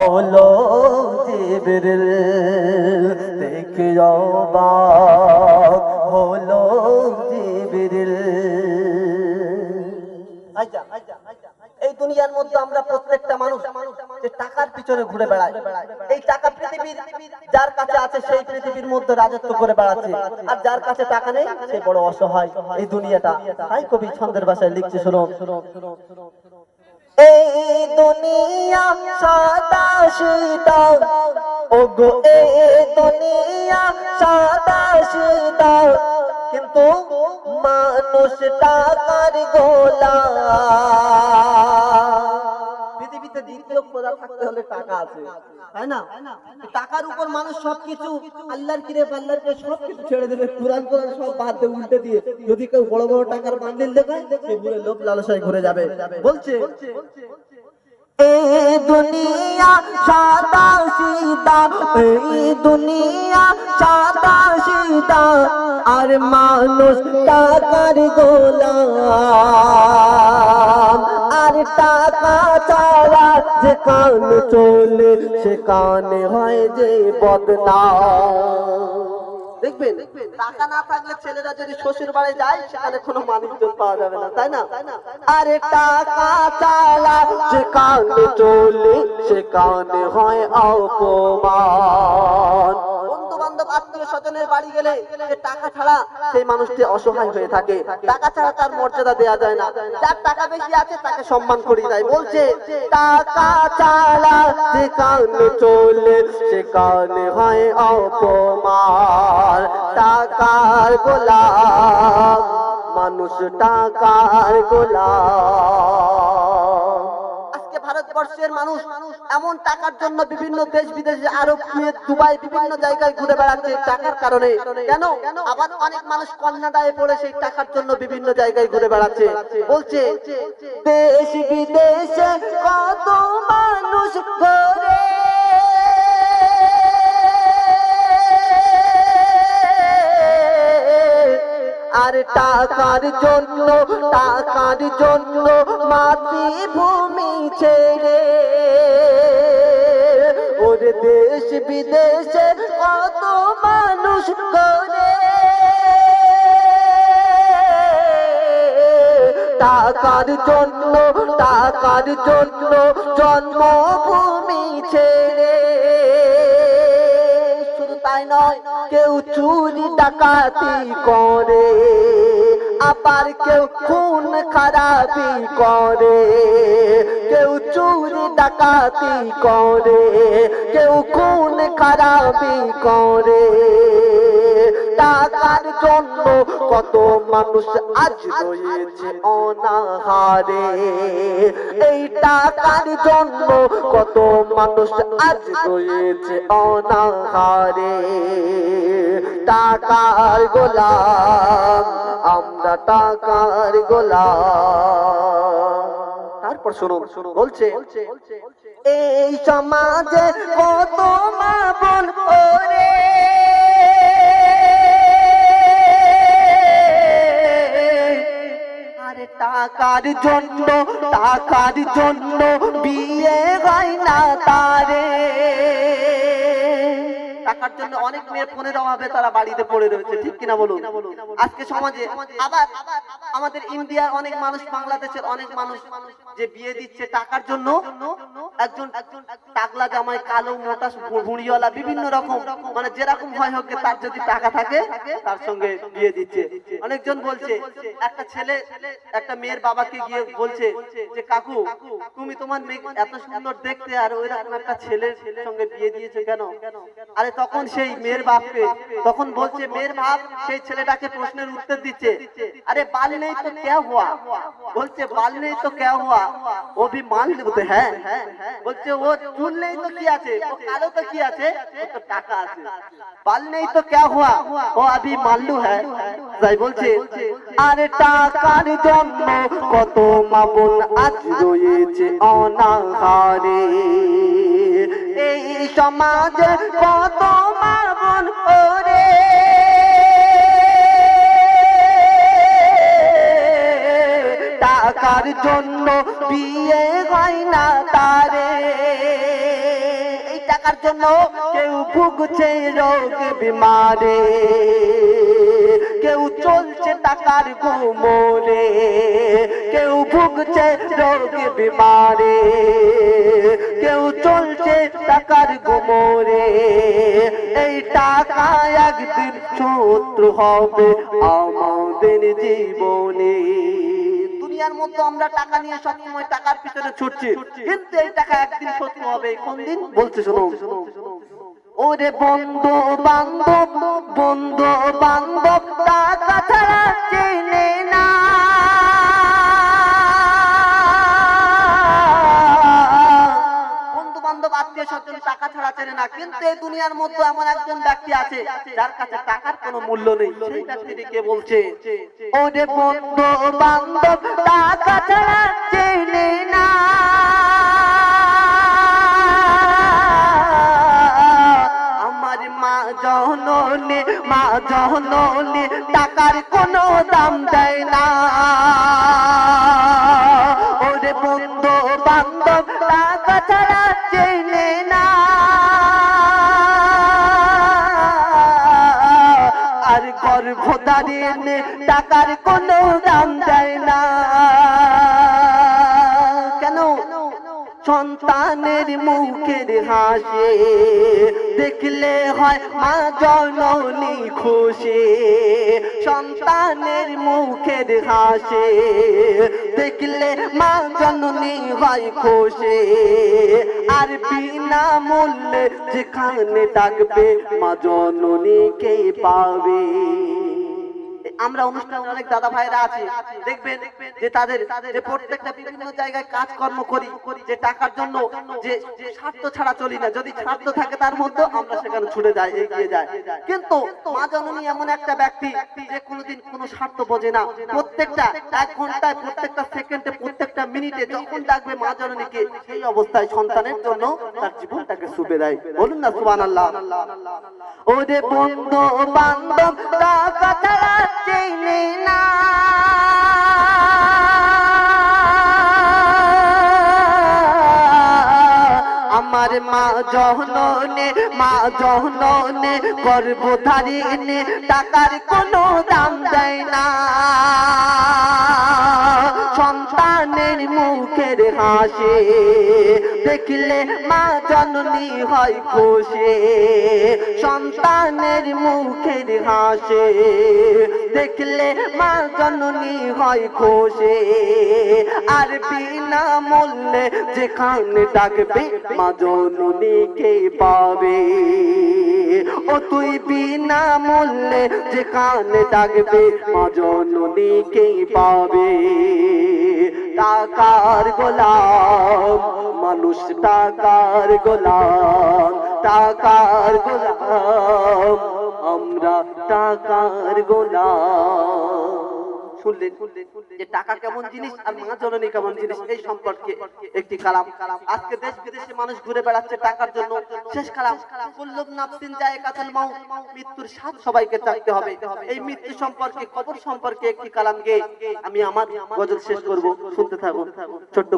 হলো জিবরিল দেখে অবাক হলো জিবরিল। আচ্ছা, এই দুনিয়ার মধ্যে আমরা প্রত্যেকটা মানুষ যে টাকার পিছনে ঘুরে বেড়াই এই টাকা পৃথিবীর যার কাছে আছে সেই পৃথিবীর মধ্যে রাজত্ব করে বেড়াচ্ছে আর যার কাছে টাকা নেই সে বড় অসহায়। এই দুনিয়াটা তাই কবি ছন্দের ভাষায় লিখছে শুনো এই দুনিয়া সাদা সিদা ওগো এই দুনিয়া সাদা সিদা কিন্তু মানুষ টাকার গোলা। দ্বিতীয় খোদা থাকতে হলে টাকা আছে, তাই না? টাকার উপর মানুষ সবকিছু আল্লাহর কিরে সবকিছু ছেড়ে দেবে, কোরআন কোরআন সব বাদ দিয়ে উল্টে দিয়ে। যদি কেউ বড় বড় টাকার সে লালসায় ঘুরে যাবে। বলছে দুনিয়া সাদা সিদা দুনিয়া সাদা সিদা, আর মানুষ টাকার গোলাম। আর টাকা ছাড়া যে কান চলে, সে কানে হয় যে বদনাম দেখবেন, টাকা না থাকলে ছেলেরা যদি শ্বশুর বাড়ি যায়, সেখানে কোনো মানুষজন পাওয়া যাবে না, তাই না? আরে টাকা চালা যেখানে চলে সেখানে হয় অপমান। স্বজনের বাড়ি গেলে যে টাকা ছাড়া সেই মানুষটি অসহায় হয়ে থাকে। টাকা ছাড়া তার মর্যাদা দেয়া যায় না। যার টাকা বেশি আছে তাকে সম্মান করি দেয়। বলছে, টাকা ছাড়া যেখানে চলে সেখানে হয় অপমান। টাকার গোলাম, মানুষ টাকার গোলাম। ভারতবর্ষের মানুষ এমন টাকার জন্য বিভিন্ন দেশ বিদেশে, আরব, কুয়েত, দুবাই বিভিন্ন জায়গায় ঘুরে বেড়াচ্ছে টাকার কারণে। কেন? আবার অনেক মানুষ কন্যাদায়ে পড়ে সেই টাকার জন্য বিভিন্ন জায়গায় ঘুরে বেড়াচ্ছে। বলছে, দেশ বিদেশে কত মানুষ ঘুরে? আর টাকার জন্য টাকার জন্য মাতৃভূমি ছেড়ে। ওর দেশ বিদেশে কত মানুষ করে। টাকার জন্য টাকার জন্য জন্মভূমি ছেড়ে। শুধু তাই নয়, কেউ চুরি ডাকাতি করে। আবার কেউ খুন খারাপি করে, কেউ চুরি ডাকাতি করে, কেউ খুন খারাপি করে। টাকার জন্য কত মানুষ আজ রয়েছে অনাহারে। এই টাকার জন্য কত মানুষ আজ রয়েছে অনাহারে। টাকার গোলাম আমরা টাকার গোলাম। তারপর শুনুন, বলছে, এই সমাজে কত মা বোন, ওরে। টাকার জন্য টাকার জন্য বিয়ে হয় না তারে। টাকার জন্য অনেক মেয়ে ফোনের অভাবে তারা বাড়িতে পড়ে রয়েছে। ঠিক কিনা বলুন? আজকে সমাজে আবার আমাদের ইন্ডিয়ার অনেক মানুষ, বাংলাদেশের অনেক মানুষ যে বিয়ে দিচ্ছে টাকার জন্য, একজন একজন টাকলা জামাই, কালো, মোটা ভুঁড়িওয়ালা বিভিন্ন রকম মানে যেরকম হয় হোক, তার যদি টাকা থাকে, তার সঙ্গে বিয়ে দিচ্ছে। অনেকজন বলছে, একটা ছেলে, একটা মেয়ের বাবাকে গিয়ে বলছে যে, কাকু, তুমি তোমার মেয়ে এত সুন্দর দেখতে, আর ওই রকম একটা ছেলের সঙ্গে বিয়ে দিয়েছে কেন? আরে তখন সেই মেয়ের বাপকে, তখন বলছে, মেয়ের বাপ সেই ছেলেটাকে প্রশ্নের উত্তর দিচ্ছে। আরে বাল চুল নেই তো কি আছে ও কালো তো কি আছে ও তো টাকা আছে বাল নেই তো ও হ্যাঁ তাই বলছে আরে টাকার জন্য কত মামুন আজ রয়েছে অনাহারে এই সমাজে কত মামুন টাকার জন্য বিয়ে হয় না তারে। টাকার জন্য কেউ ভুগছে রোগ বিমারে। কেউ চলছে টাকার গুমরে। কেউ ভুগছে রোগ বিমারে। কেউ চলছে টাকার গুমরে। এই টাকা একদিন শত্রু হবে আমাদের জীবনে। দুনিয়ার মধ্যে আমরা টাকা নিয়ে সবসময় টাকার পিছনে ছুটছি। কিন্তু এই টাকা একদিন সত্য হবে কোন দিন বলছে শোনো ওরে বন্ধ বান্ধব বন্ধ বান্ধব, টাকা ছাড়া টাকা চেনে না, কিন্তু এই দুনিয়ার মধ্যে এমন একজন ব্যক্তি আছে যার কাছে টাকার কোনো মূল্য নেই। সেই ব্যক্তিটি কে বলছে? ওরে বন্ধু বান্ধব, টাকা ছাড়া চেনে না। আমার মা জননী মা জননী আর গর্ভধারী টাকার কোনো দাম দেয় না। কেন? সন্তানের মুখের হাসি দেখলে হয় মা জননী খুশি, সন্তানের মুখের হাসি। দেখলে মা জননী হয় খুশি, আর বিনা মূল্যে যেখানে ডাকবে মা জননীকে পাবে। আমরা অনুষ্ঠানে অনেক দাদা ভাইরা আছে। দেখবেন যে তাদের যে প্রত্যেকটা বিভিন্ন জায়গায় কাজকর্ম করি, যে টাকার জন্য যে স্বার্থ ছাড়া চলি না, যদি স্বার্থ থাকে তার মধ্যে আমরা সেখানে ছুটে যাই, এগিয়ে যাই। কিন্তু মা এমন একটা ব্যক্তি যে কোনোদিন কোনো স্বার্থ বোঝে না। প্রত্যেকটা এক ঘন্টায়, প্রত্যেকটা সেকেন্ডে, প্রত্যেকটা মিনিটে যখন ডাকবে মা সেই অবস্থায় সন্তানের জন্য তার জীবনটাকে সুবে দেয়। বলুন না সুবান আল্লাহ ওরে বন্ধু, বান্ধব টাকা ছাড়া চেনে না। আমার মা জহননে মা জহননে গর্ভধারিণী টাকার কোনো দাম দেয় না। সন্তানের মুখের হাসি। দেখলে মা জননী হয় খুশি। সন্তানের মুখের হাসি। দেখলে মা জননী হয় খুশি। আর বিনা মূল্যে যেখানে ডাকবে, মা জননীকে পাবে? ও তুই বিনা মূল্যে যেখানে ডাকবে, মা জননীকে পাবে? টাকার গোলাম মানুষ টাকার গোলাম টাকার গোলাম আমরা টাকার গোলাম। শুনলেন যে টাকা কেমন জিনিস আর মা জননী কেমন জিনিস, এই সম্পর্কে একটি কালাম। আজকে দেশ বিদেশে মানুষ ঘুরে বেড়াচ্ছে টাকার জন্য। শেষ কালাম কুল্লুম নাফসিন কাতাল মাউ মৃত্যুর স্বাদ সবাইকে চাইতে হবে। এই মৃত্যু সম্পর্কে, কবর সম্পর্কে একটি কালাম গে আমি আমার গজল শেষ করব। শুনতে থাকুন, ছোট্ট